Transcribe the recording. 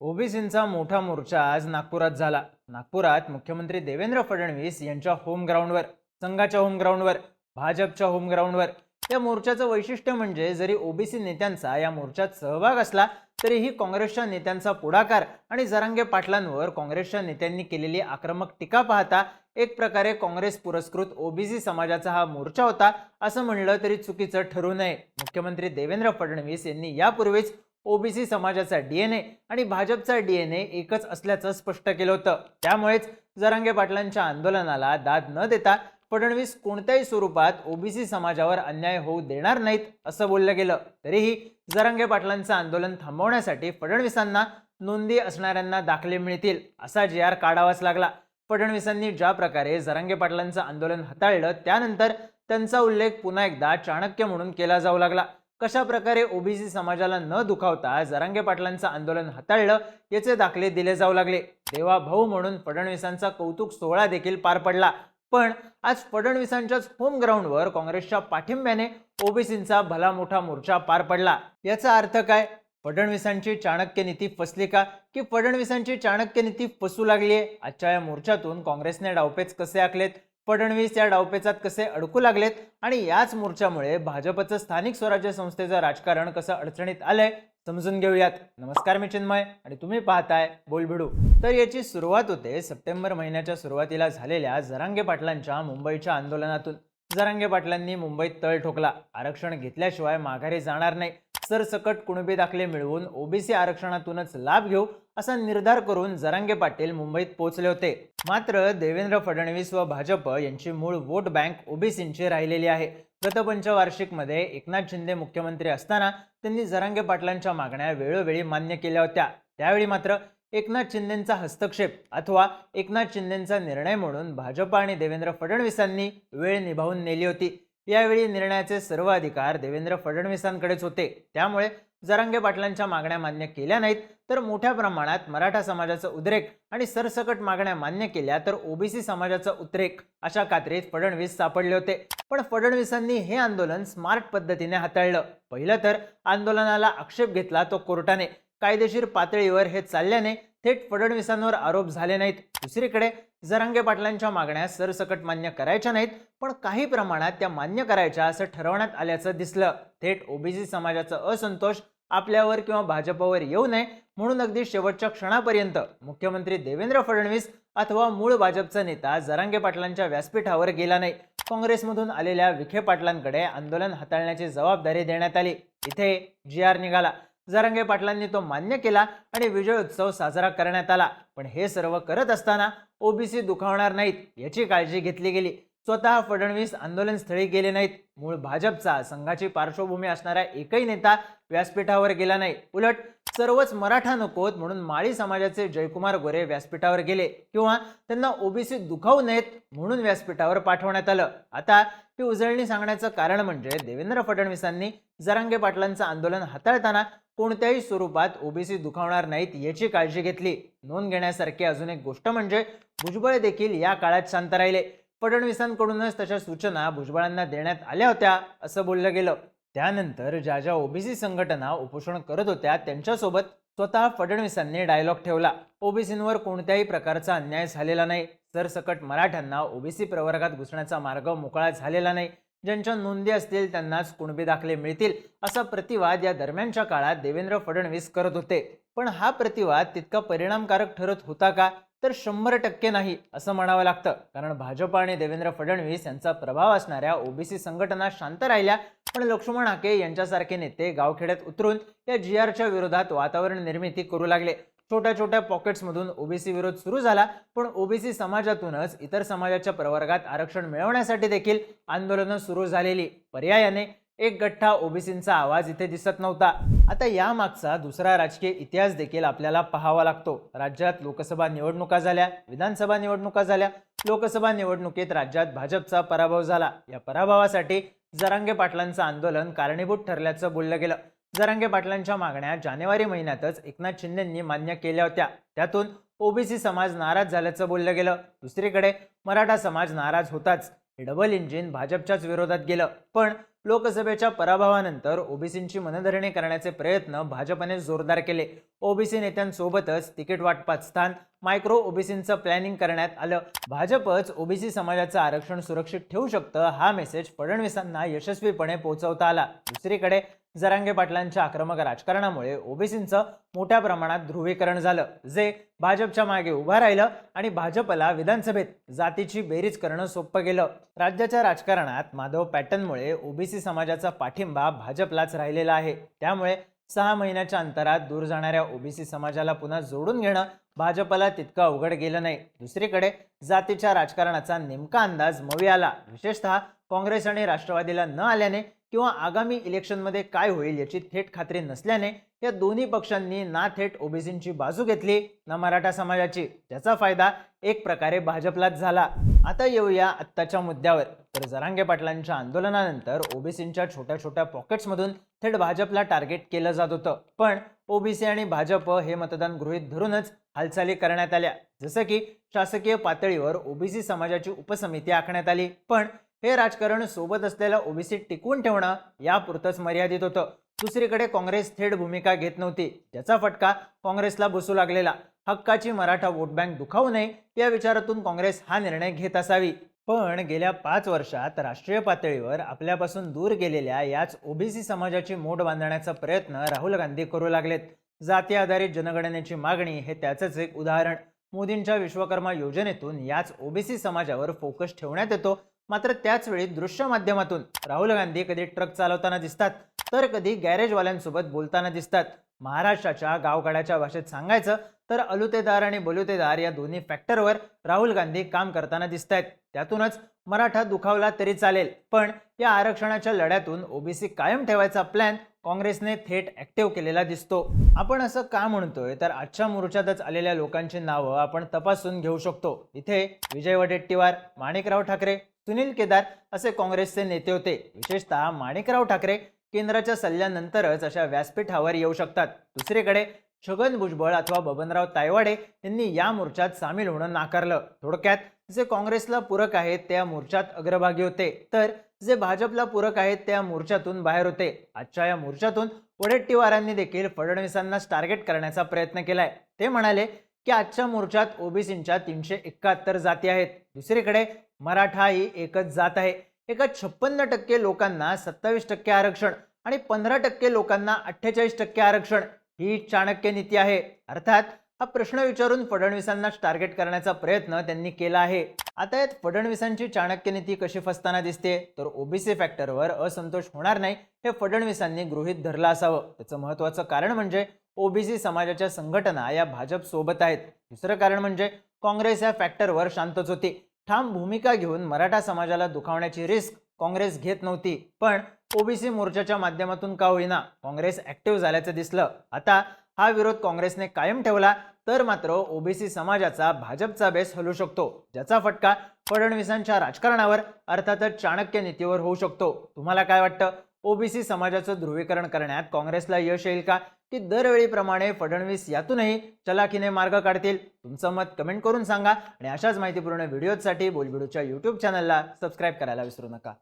ओबीसींचा मोठा मोर्चा आज नागपुरात झाला. नागपुरात मुख्यमंत्री देवेंद्र फडणवीस यांच्या होम ग्राउंडवर संघाच्या होम ग्राउंडवर भाजपच्या होम ग्राउंडवर या मोर्चाचं वैशिष्ट्य म्हणजे जरी ओबीसी नेत्यांचा या मोर्चात सहभाग असला तरीही काँग्रेसच्या नेत्यांचा पुढाकार आणि जरांगे पाटलांवर काँग्रेसच्या नेत्यांनी केलेली आक्रमक टीका पाहता एक प्रकारे काँग्रेस पुरस्कृत ओबीसी समाजाचा हा मोर्चा होता असं म्हणलं तरी चुकीचं ठरू नये. मुख्यमंत्री देवेंद्र फडणवीस यांनी यापूर्वीच ओबीसी समाजाचा डीएनए आणि भाजपचा डीएनए एकच असल्याचं स्पष्ट केलं होतं. त्यामुळेच जरांगे पाटलांच्या आंदोलनाला दाद न देता फडणवीस कोणत्याही स्वरूपात ओबीसी समाजावर अन्याय होऊ देणार नाहीत असं बोललं गेलं. तरीही जरांगे पाटलांचं आंदोलन थांबवण्यासाठी फडणवीसांना नोंदी असणाऱ्यांना दाखले मिळतील असा जी आर काढावाच लागला. फडणवीसांनी ज्या प्रकारे जरांगे पाटलांचं आंदोलन हाताळलं त्यानंतर त्यांचा उल्लेख पुन्हा एकदा चाणक्य म्हणून केला जाऊ लागला. कशा प्रकारे ओबीसी समाजाला न दुखावता जरांगे पाटलांचं आंदोलन हाताळलं याचे दाखले दिले जाऊ लागले. देवा भाऊ म्हणून फडणवीसांचा कौतुक सोहळा देखील पार पडला. पण आज फडणवीसांच्याच होम ग्राउंडवर काँग्रेसच्या पाठिंब्याने ओबीसींचा भला मोठा मोर्चा पार पडला. याचा अर्थ काय? फडणवीसांची चाणक्य नीती फसली का? की फडणवीसांची चाणक्य नीती फसू लागली आहे आजच्या या मोर्चातून काँग्रेसने डावपेच कसे आखलेत? फडणवीस या डावपेचात कसे अडकू लागलेत आणि याच मोर्चामुळे भाजपचं स्थानिक स्वराज्य संस्थेचं राजकारण कसं अडचणीत आलंय समजून घेऊयात. नमस्कार मी चिन्मय आणि तुम्ही पाहताय बोलभिडू तर याची सुरुवात होते सप्टेंबर महिन्याच्या सुरुवातीला झालेल्या जरांगे पाटलांच्या मुंबईच्या आंदोलनातून. जरांगे पाटलांनी मुंबईत तळ ठोकला. आरक्षण घेतल्याशिवाय माघारी जाणार नाही. सरसकट कुणबी दाखले मिळवून ओबीसी आरक्षणातूनच लाभ घेऊ असा निर्धार करून जरांगे पाटील मुंबईत पोहोचले होते. मात्र देवेंद्र फडणवीस व भाजप यांची मूळ वोट बँक ओबीसींची राहिलेली आहे. गत पंचवार्षिकमध्ये एकनाथ शिंदे मुख्यमंत्री असताना त्यांनी जरांगे पाटलांच्या मागण्या वेळोवेळी मान्य केल्या होत्या. त्यावेळी मात्र एकनाथ शिंदेंचा हस्तक्षेप अथवा एकनाथ शिंदेंचा निर्णय म्हणून भाजप आणि देवेंद्र फडणवीसांनी वेळ निभावून नेली होती. यावेळी निर्णयाचे सर्व अधिकार देवेंद्र फडणवीसांकडेच होते. त्यामुळे जरांगे पाटलांच्या मागण्या मान्य केल्या नाहीत तर मोठ्या प्रमाणात मराठा समाजाचा उद्रेक आणि सरसकट मागण्या मान्य केल्या तर ओबीसी समाजाचा उद्रेक अशा कात्रीत फडणवीस सापडले होते. पण फडणवीसांनी हे आंदोलन स्मार्ट पद्धतीने हाताळलं. पहिलं तर आंदोलनाला आक्षेप घेतला तो कोर्टाने. कायदेशीर पातळीवर हे चालल्याने थेट फडणवीसांवर आरोप झाले नाहीत. दुसरीकडे जरांगे पाटलांच्या मागण्या सरसकट मान्य करायच्या नाहीत पण काही प्रमाणात त्या मान्य करायच्या असं ठरवण्यात आल्याचं दिसलं. थेट ओबीसी समाजाचा असंतोष आपल्यावर किंवा भाजपवर येऊ नये म्हणून अगदी शेवटच्या क्षणापर्यंत मुख्यमंत्री देवेंद्र फडणवीस अथवा मूळ भाजपचा नेता जरांगे पाटलांच्या व्यासपीठावर गेला नाही. काँग्रेसमधून आलेल्या विखे पाटलांकडे आंदोलन हाताळण्याची जबाबदारी देण्यात आली. इथे जी आर निघाला. जरांगे पाटलांनी तो मान्य केला आणि विजय उत्सव साजरा करण्यात आला. पण हे सर्व करत असताना ओबीसी दुखावणार नाहीत याची काळजी घेतली गेली. स्वतः फडणवीस आंदोलनस्थळी गेले नाहीत. मूळ भाजपचा संघाची पार्श्वभूमी असणारा एकही नेता व्यासपीठावर गेला नाही. उलट सर्वच मराठा नकोत म्हणून माळी समाजाचे जयकुमार गोरे व्यासपीठावर गेले किंवा त्यांना ओबीसी दुखावू नयेत म्हणून व्यासपीठावर पाठवण्यात आलं. आता ही उजळणी सांगण्याचं कारण म्हणजे देवेंद्र फडणवीसांनी जरांगे पाटलांचं आंदोलन हाताळताना कोणत्याही स्वरूपात ओबीसी दुखावणार नाहीत याची काळजी घेतली. नोंद घेण्यासारखी अजून एक गोष्ट म्हणजे भुजबळ देखील या काळात शांत राहिले. फडणवीसांकडूनच तशा सूचना भुजबळांना देण्यात आल्या होत्या असं बोललं गेलं. त्यानंतर ज्या ज्या ओबीसी संघटना उपोषण करत होत्या त्यांच्यासोबत स्वतः फडणवीसांनी डायलॉग ठेवला. ओबीसींवर कोणत्याही प्रकारचा अन्याय झालेला नाही. सरसकट मराठ्यांना ओबीसी प्रवर्गात घुसण्याचा मार्ग मोकळा झालेला नाही. ज्यांच्या नोंदी असतील त्यांनाच कुणबी दाखले मिळतील असा प्रतिवाद या दरम्यानच्या काळात देवेंद्र फडणवीस करत होते. पण हा प्रतिवाद तितका परिणामकारक ठरत होता का? तर शंभर टक्के नाही असं म्हणावं लागतं. कारण भाजप आणि देवेंद्र फडणवीस यांचा प्रभाव असणाऱ्या ओबीसी संघटना शांत राहिल्या पण लक्ष्मण हाके यांच्यासारखे नेते गावखेड्यात उतरून या जी आरच्या विरोधात वातावरण निर्मिती करू लागले. छोट्या छोट्या पॉकेट्समधून ओबीसी विरोध सुरू झाला पण ओबीसी समाजातूनच इतर समाजाच्या प्रवर्गात आरक्षण मिळवण्यासाठी देखील आंदोलनं सुरू झालेली. पर्यायाने एक गठ्ठा ओबीसींचा आवाज इथे दिसत नव्हता. आता यामागचा दुसरा राजकीय इतिहास देखील आपल्याला पाहावा लागतो. राज्यात लोकसभा निवडणुका झाल्या विधानसभा निवडणुका झाल्या. लोकसभा निवडणुकीत राज्यात भाजपचा पराभव झाला. या पराभवासाठी जरांगे पाटलांचं आंदोलन कारणीभूत ठरल्याचं बोललं गेलं. जरांगे पाटलांच्या मागण्या जानेवारी महिन्यातच एकनाथ शिंदेंनी मान्य केल्या होत्या. त्यातून ओबीसी समाज नाराज झाल्याचं बोललं गेलं. दुसरीकडे मराठा समाज नाराज होताच. डबल इंजिन भाजपच्याच विरोधात गेलं. पण लोकसभेच्या पराभवानंतर ओबीसींची मनधरणी करण्याचे प्रयत्न भाजपने जोरदार केले. ओबीसी नेत्यांसोबतच तिकीट वाटपात स्थान मायक्रो ओबीसींचं प्लॅनिंग करण्यात आलं. भाजपच ओबीसी समाजाचं आरक्षण सुरक्षित ठेवू शकतं हा मेसेज फडणवीसांना यशस्वीपणे पोहोचवता आला. दुसरीकडे जरांगे पाटलांच्या आक्रमक राजकारणामुळे ओबीसींचं मोठ्या प्रमाणात ध्रुवीकरण झालं जे भाजपच्या मागे उभं राहिलं आणि भाजपला विधानसभेत जातीची बेरीज करणं सोपं गेलं. राज्याच्या राजकारणात माधव पॅटर्नमुळे ओबीसी समाजाचा पाठिंबा भाजपलाच राहिलेला आहे. त्यामुळे सहा महिन्याच्या अंतरात दूर जाणाऱ्या ओबीसी समाजाला पुन्हा जोडून घेणं भाजपला तितकं अवघड गेलं नाही. दुसरीकडे जातीच्या राजकारणाचा नेमका अंदाज मवी आला. विशेषतः काँग्रेस आणि राष्ट्रवादीला न आल्याने किंवा आगामी इलेक्शनमध्ये काय होईल याची थेट खात्री नसल्याने या दोन्ही पक्षांनी ना थेट ओबीसींची बाजू घेतली ना मराठा समाजाची. त्याचा फायदा एक प्रकारे भाजपलाच झाला. आता येऊया आत्ताच्या मुद्द्यावर. तर जरांगे पाटलांच्या आंदोलनानंतर ओबीसींच्या छोट्या छोट्या पॉकेट्समधून थेट भाजपला टार्गेट केलं जात होतं. पण ओबीसी आणि भाजप हे मतदान गृहीत धरूनच हालचाली करण्यात आल्या. जसं की शासकीय पातळीवर ओबीसी समाजाची उपसमिती आखण्यात आली. पण हे राजकारण सोबत असलेल्या ओबीसी टिकवून ठेवणं यापुरतंच मर्यादित होतं. दुसरीकडे काँग्रेस थेट भूमिका घेत नव्हती. ज्याचा फटका काँग्रेसला बसू लागलेला. हक्काची मराठा वोट बँक दुखावू नये या विचारातून काँग्रेस हा निर्णय घेत असावी. पण गेल्या पाच वर्षात राष्ट्रीय पातळीवर आपल्यापासून दूर गेलेल्या याच ओबीसी समाजाची मोठ बांधण्याचा प्रयत्न राहुल गांधी करू लागलेत. जाती आधारित जनगणनेची मागणी हे त्याचंच एक उदाहरण. मोदींच्या विश्वकर्मा योजनेतून याच ओबीसी समाजावर फोकस ठेवण्यात येतो. मात्र त्याचवेळी दृश्य माध्यमातून राहुल गांधी कधी ट्रक चालवताना दिसतात तर कधी गॅरेजवाल्यांसोबत बोलताना दिसतात. महाराष्ट्राच्या गावगाड्याच्या भाषेत सांगायचं तर अलुतेदार आणि बलुतेदार या दोन्ही फॅक्टरवर राहुल गांधी काम करताना दिसत आहेत त्यातूनच मराठा दुखावला तरी चालेल पण या आरक्षणाच्या लढ्यातून ओबीसी कायम ठेवायचा प्लॅन काँग्रेसने थेट ऍक्टिव्ह केलेला दिसतो. आपण असं का म्हणतोय? तर आजच्या मोर्चातच आलेल्या लोकांची नावं आपण तपासून घेऊ शकतो. इथे विजय वडेट्टीवार माणिकराव ठाकरे. सुनील केदार असे काँग्रेसचे नेते होते. विशेषतः माणिकराव ठाकरे केंद्राच्या सल्ल्यानंतरच अशा व्यासपीठावर येऊ शकतात. दुसरीकडे छगन भुजबळ अथवा बबनराव तायवाडे यांनी या मोर्चात सामील होणं नाकारलं. थोडक्यात जे काँग्रेसला पूरक आहेत त्या मोर्चात अग्रभागी होते. तर जे भाजपला पूरक आहेत त्या मोर्चातून बाहेर होते. आजच्या या मोर्चातून वडेट्टीवारांनी देखील फडणवीसांनाच टार्गेट करण्याचा प्रयत्न केलाय. ते म्हणाले की आजच्या मोर्चात ओबीसींच्या तीनशे एकाहत्तर जाती आहेत. दुसरीकडे मराठा ही एकच जात आहे. एका छप्पन्न टक्के लोकांना सत्तावीस टक्के आरक्षण आणि पंधरा टक्के लोकांना अठ्ठेचाळीस टक्के आरक्षण ही चाणक्य नीती आहे. अर्थात हा प्रश्न विचारून फडणवीसांनाच टार्गेट करण्याचा प्रयत्न त्यांनी केला आहे. आता यात फडणवीसांची चाणक्य नीती कशी फसताना दिसते? तर ओबीसी फॅक्टरवर असंतोष होणार नाही हे फडणवीसांनी गृहीत धरलं असावं. त्याचं महत्वाचं कारण म्हणजे ओबीसी समाजाच्या संघटना या भाजप सोबत आहेत. दुसरं कारण म्हणजे काँग्रेस या फॅक्टरवर शांतच होती. ठाम भूमिका घेऊन मराठा समाजाला दुखावण्याची रिस्क काँग्रेस घेत नव्हती. पण ओबीसी मोर्चाच्या माध्यमातून का होईना काँग्रेस ऍक्टिव्ह झाल्याचं दिसलं. आता हा विरोध काँग्रेसने कायम ठेवला तर मात्र ओबीसी समाजाचा भाजपचा बेस हलू शकतो ज्याचा फटका फडणवीसांच्या राजकारणावर अर्थातच चाणक्य नीतीवर होऊ शकतो. तुम्हाला काय वाटतं? ओबीसी समाजाचं ध्रुवीकरण करण्यात काँग्रेसला यश येईल का? की दरवेळीप्रमाणे फडणवीस यातूनही चलाखीने मार्ग काढतील? तुमचं मत कमेंट करून सांगा आणि अशाच माहितीपूर्ण व्हिडिओसाठी बोलबिडूच्या यूट्यूब चॅनलला सबस्क्राईब करायला विसरू नका.